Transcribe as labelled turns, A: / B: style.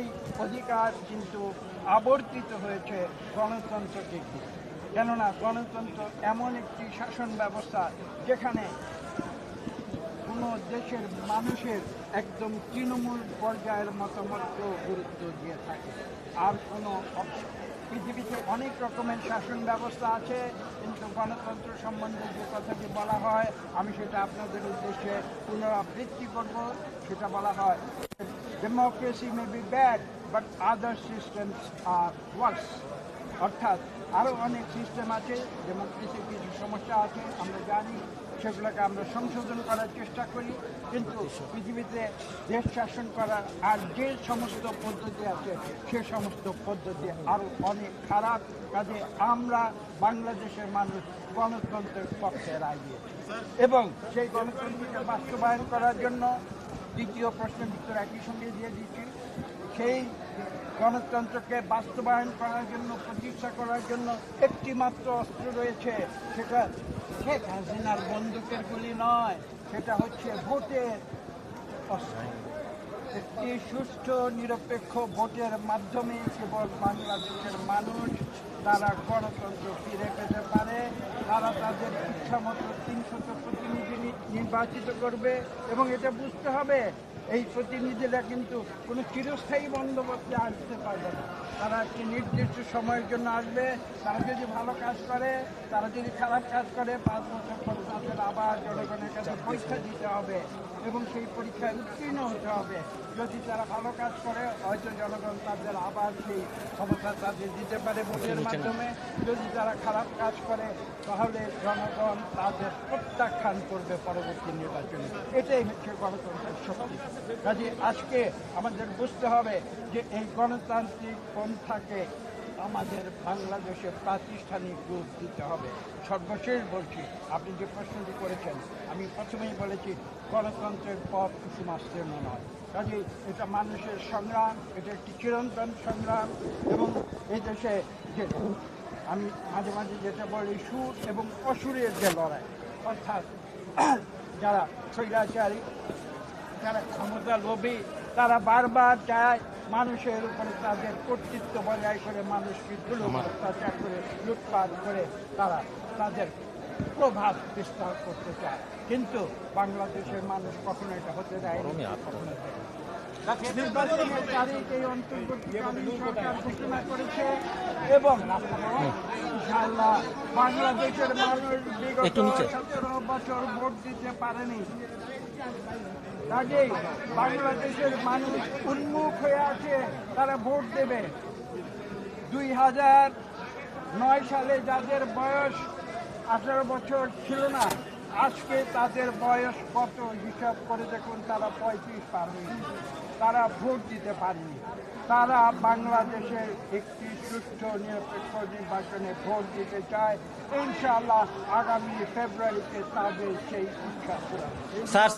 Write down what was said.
A: এই অধিকার কিন্তু আবর্তিত হয়েছে গণতন্ত্রকে ঘিরে। কেননা গণতন্ত্র এমন একটি শাসন ব্যবস্থা যেখানে কোনো দেশের মানুষের একদম তৃণমূল পর্যায়ের মতামতকেও গুরুত্ব দিয়ে থাকে আর কোনো পৃথিবীতে অনেক রকমের শাসন ব্যবস্থা আছে, কিন্তু গণতন্ত্র সম্বন্ধে যে কথাটি বলা হয়, আমি সেটা আপনাদের উদ্দেশ্যে পুনরাবৃত্তি করব সেটা বলা হয় Democracy may be bad, but other systems are worse. অর্থাৎ আরও অনেক সিস্টেম আছে ডেমোক্রেসির কিছু কিছু সমস্যা আছে, আমরা জানি, সেগুলোকে আমরা সংশোধন করার চেষ্টা করি, কিন্তু পৃথিবীতে দেশ শাসন করার আর যে সমস্ত পদ্ধতি আছে, সে সমস্ত পদ্ধতি আরও অনেক খারাপ, কাজে আমরা বাংলাদেশের মানুষ গণতন্ত্রের পক্ষে রায় এবং সেই গণতন্ত্রকে বাস্তবায়ন করার জন্য দ্বিতীয় প্রশ্নের উত্তর একই সঙ্গে দিয়ে দিচ্ছি। সেই গণতন্ত্রকে বাস্তবায়ন করার জন্য, প্রতিষ্ঠা করার জন্য একটি মাত্র অস্ত্র রয়েছে। সেটা শেখ হাসিনার বন্দুকের গুলি নয়, সেটা হচ্ছে ভোটের অস্ত্র। একটি সুষ্ঠু, নিরপেক্ষ ভোটের মাধ্যমে কেবল বাংলাদেশের মানুষ তারা গণতন্ত্র ফিরে পেতে পারে। তারা তাদের ইচ্ছামতো তিনশত প্রতিনিধি নির্বাচিত করবে এবং এটা বুঝতে হবে এই প্রতিনিধিরা কিন্তু কোনো চিরস্থায়ী বন্দোবস্তে আসতে পারবে না। তারা একটি নির্দিষ্ট সময়ের জন্য আসবে তারা যদি ভালো কাজ করে তারা যদি খারাপ কাজ করে পাঁচ বছর পর তাদের আবার জনগণের কাছে পরীক্ষা দিতে হবে এবং সেই পরীক্ষায় উত্তীর্ণ হতে হবে। যদি তারা ভালো কাজ করে হয়তো জনগণ তাদের আবার সেই ক্ষমতা তাদের দিতে পারে ভোটের মাধ্যমে। যদি তারা খারাপ কাজ করে তাহলে জনগণ তাদের প্রত্যাখ্যান করবে পরবর্তী নির্বাচনে এটাই হচ্ছে গণতন্ত্রের শক্তি। কাজে আজকে আমাদের বুঝতে হবে যে এই গণতান্ত্রিক পন্থাকে আমাদের বাংলাদেশে প্রাতিষ্ঠানিক রূপ দিতে হবে। সর্বশেষ বলছি, আপনি যে প্রশ্নটি করেছেন, আমি প্রথমেই বলেছি, গণতন্ত্রের পথ কুসুমাস্তীর্ণ নয়। কাজে এটা মানুষের সংগ্রাম, এটা একটি চিরন্তন সংগ্রাম এবং এই দেশে যে আমি মাঝে মাঝে যেটা বলি সুর এবং অসুরের যে লড়াই, অর্থাৎ যারা স্বৈরাচারী যারা ক্ষমতা লোভী তারা বারবার চায় মানুষের উপরে তাদের কর্তৃত্ব বজায় করে মানুষকে দুলো অত্যাচার করে লুটপাট করে তারা তাদের প্রভাব বিস্তার করতে চায়। কিন্তু বাংলাদেশের মানুষ কখনো এটা হতে দেয় কখনো দেয় নির্বাচনের তারিখ এই অন্তর্বর্তীকালীন সরকার ঘোষণা করেছে এবং ইনশাআল্লাহ বাংলাদেশের মানুষ বিগত সতেরো বছর ভোট দিতে পারেনি। কাজেই বাংলাদেশের মানুষ উন্মুখ হয়ে আছে তারা ভোট দেবে। দুই হাজার নয় সালে যাদের বয়স আঠারো বছর ছিল না আজকে তাদের বয়স কত হিসাব করে দেখুন তারা পঁয়ত্রিশ পার হয়েছে। তারা ভোট দিতে পারেনি। তারা বাংলাদেশের একটি সুস্থ নিরপেক্ষ নির্বাচনে ভোট দিতে চায়। ইনশাআল্লাহ আগামী ফেব্রুয়ারিতে তাদের সেই ইচ্ছা